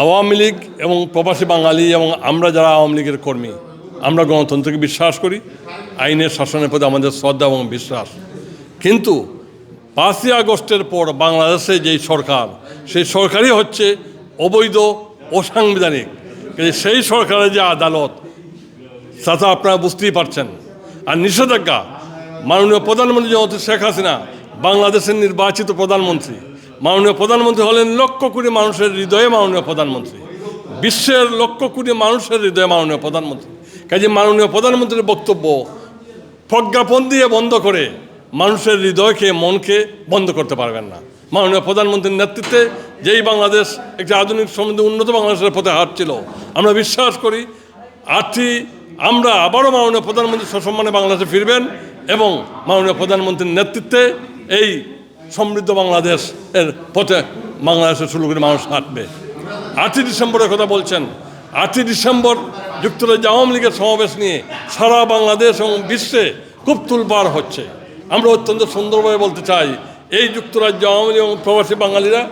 আওয়ামী লীগ এবং প্রবাসী বাঙালি এবং আমরা যারা আওয়ামী লীগের কর্মী, আমরা গণতন্ত্রকে বিশ্বাস করি, আইনের শাসনের প্রতি আমাদের শ্রদ্ধা এবং বিশ্বাস। কিন্তু পাঁচই আগস্টের পর বাংলাদেশে যেই সরকার, সেই সরকারই হচ্ছে অবৈধ, অসাংবিধানিক। সেই সরকারের যে আদালত, তা তো আপনারা বুঝতেই পারছেন। আর নিষেধাজ্ঞা, মাননীয় প্রধানমন্ত্রী শেখ হাসিনা, বাংলাদেশের নির্বাচিত প্রধানমন্ত্রী। মাননীয় প্রধানমন্ত্রী হলেন লক্ষ কোটি মানুষের হৃদয়ে মাননীয় প্রধানমন্ত্রী। বিশ্বের লক্ষ কোটি মানুষের হৃদয়ে মাননীয় প্রধানমন্ত্রী। কাজে মাননীয় প্রধানমন্ত্রীর বক্তব্য, প্রজ্ঞাপন দিয়ে বন্ধ করে মানুষের হৃদয়কে মনকে বন্ধ করতে পারবেন না। মাননীয় প্রধানমন্ত্রীর নেতৃত্বে যেই বাংলাদেশ একটি আধুনিক সমৃদ্ধ উন্নত বাংলাদেশের পথে হাঁটছিল, আমরা বিশ্বাস করি আর্থি আমরা আবারও মাননীয় প্রধানমন্ত্রী সসম্মানে বাংলাদেশে ফিরবেন এবং মাননীয় প্রধানমন্ত্রীর নেতৃত্বে এই সমৃদ্ধ বাংলাদেশ এর পথে বাংলাদেশের শুরু করে মানুষ হাঁটবে। আটই ডিসেম্বরের কথা বলছেন। আটই ডিসেম্বর যুক্তরাজ্য আওয়ামী লীগের সমাবেশ নিয়ে সারা বাংলাদেশ এবং বিশ্বে খুব তুলপার হচ্ছে। আমরা অত্যন্ত সুন্দরভাবে বলতে চাই, এই যুক্তরাজ্য আওয়ামী লীগ এবং প্রবাসী বাঙালিরা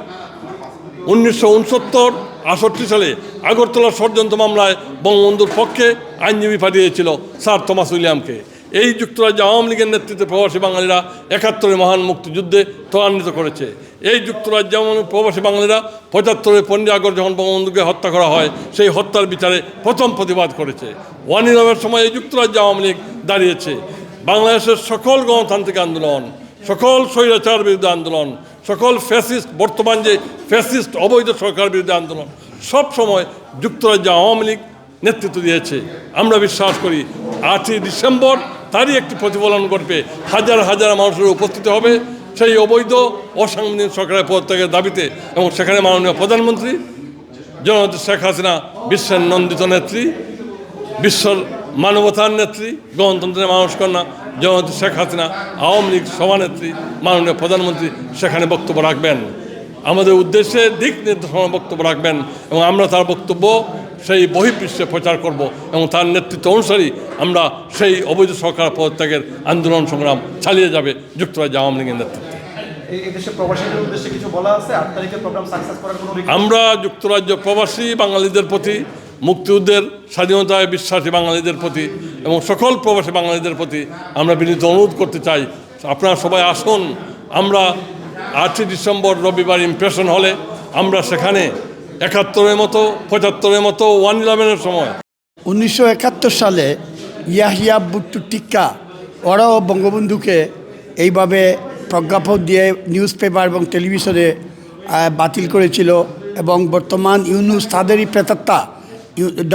উনিশশো উনসত্তর আষট্টি সালে আগরতলা ষড়যন্ত্র মামলায় বঙ্গবন্ধুর পক্ষে আইনজীবী পাঠিয়েছিল স্যার থমাস উইলিয়ামকে। এই যুক্তরাজ্য আওয়ামী লীগের নেতৃত্বে প্রবাসী বাঙালিরা একাত্তরে মহান মুক্তিযুদ্ধে ত্বরান্বিত করেছে। এই যুক্তরাজ্য প্রবাসী বাঙালিরা পঁচাত্তরে পনেরোই যখন বঙ্গবন্ধুকে হত্যা করা হয়, সেই হত্যার বিচারে প্রথম প্রতিবাদ করেছে। ওয়ান ইলেভের সময় এই যুক্তরাজ্য আওয়ামী লীগ দাঁড়িয়েছে। বাংলাদেশের সকল গণতান্ত্রিক আন্দোলন, সকল স্বৈরাচার বিরুদ্ধে আন্দোলন, সকল ফ্যাসিস্ট, বর্তমান যে ফ্যাসিস্ট অবৈধ সরকার বিরুদ্ধে আন্দোলন, সব সময় যুক্তরাজ্য আওয়ামী লীগ নেতৃত্ব দিয়েছে। আমরা বিশ্বাস করি আটই ডিসেম্বর তারই একটি প্রতিফলন করবে হাজার হাজার মানুষের উপস্থিত হবে সেই অবৈধ, অসাংবিধানিক সরকারের পদত্যাগের দাবিতে এবং সেখানে মাননীয় প্রধানমন্ত্রী, জননেত্রী শেখ হাসিনা, বিশ্বের নন্দিত নেত্রী, বিশ্বর মানবতার নেত্রী, গণতন্ত্রের মানুষ কন্যা জননেত্রী শেখ হাসিনা, আওয়ামী লীগ সভানেত্রী, মাননীয় প্রধানমন্ত্রী সেখানে বক্তব্য রাখবেন। আমাদের উদ্দেশ্যে দিক নির্দেশনা বক্তব্য রাখবেন এবং আমরা তার বক্তব্য সেই বহির্বিশ্বে প্রচার করব এবং তার নেতৃত্ব অনুসারী আমরা সেই অবৈধ সরকার পদত্যাগের আন্দোলন সংগ্রাম চালিয়ে যাবে যুক্তরাজ্য আওয়ামী লীগের নেতৃত্বে? আমরা যুক্তরাজ্য প্রবাসী বাঙালিদের প্রতি মুক্তিযুদ্ধের স্বাধীনতায় বিশ্বাসী বাঙালিদের প্রতি এবং সকল প্রবাসী বাঙালিদের প্রতি আমরা বিনীত অনুরোধ করতে চাই। আপনারা সবাই আসুন। আমরা আটই ডিসেম্বর রবিবার ইমপ্রেশন হলে আমরা সেখানে একাত্তরের মতো, পঁচাত্তরের মতো ওয়ান ইলেভেনের সময়। উনিশশো একাত্তর সালে ইয়াহিয়া বুট্টু টিক্কা, ওরাও বঙ্গবন্ধুকে এইভাবে প্রজ্ঞাপন দিয়ে নিউজ পেপার এবং টেলিভিশনে বাতিল করেছিল এবং বর্তমান ইউনুস, তাদেরই প্রেতাত্মা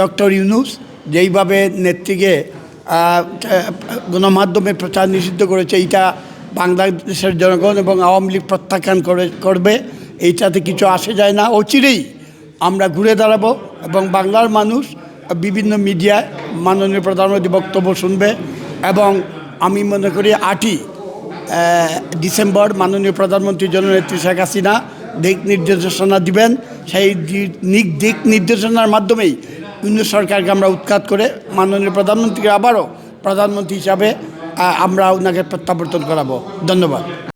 ডক্টর ইউনুস, যেইভাবে নেত্রীকে গণমাধ্যমে প্রচার নিষিদ্ধ করেছে, এইটা বাংলাদেশের জনগণ এবং আওয়ামী লীগ প্রত্যাখ্যান করে, করবে, এইটাতে কিছু আসে যায় না, অচিরেই আমরা ঘুরে দাঁড়াবো এবং বাংলার মানুষ বিভিন্ন মিডিয়ায় মাননীয় প্রধানমন্ত্রী বক্তব্য শুনবে এবং আমি মনে করি আটই ডিসেম্বর মাননীয় প্রধানমন্ত্রী জননেত্রী শেখ হাসিনা দিক নির্দেশনা দিবেন। সেই দিক নির্দেশনার মাধ্যমেই ইউনিট সরকারকে আমরা উৎখাত করে মাননীয় প্রধানমন্ত্রীকে আবারও প্রধানমন্ত্রী হিসাবে আমরা ওনাকে প্রত্যাবর্তন করাবো। ধন্যবাদ।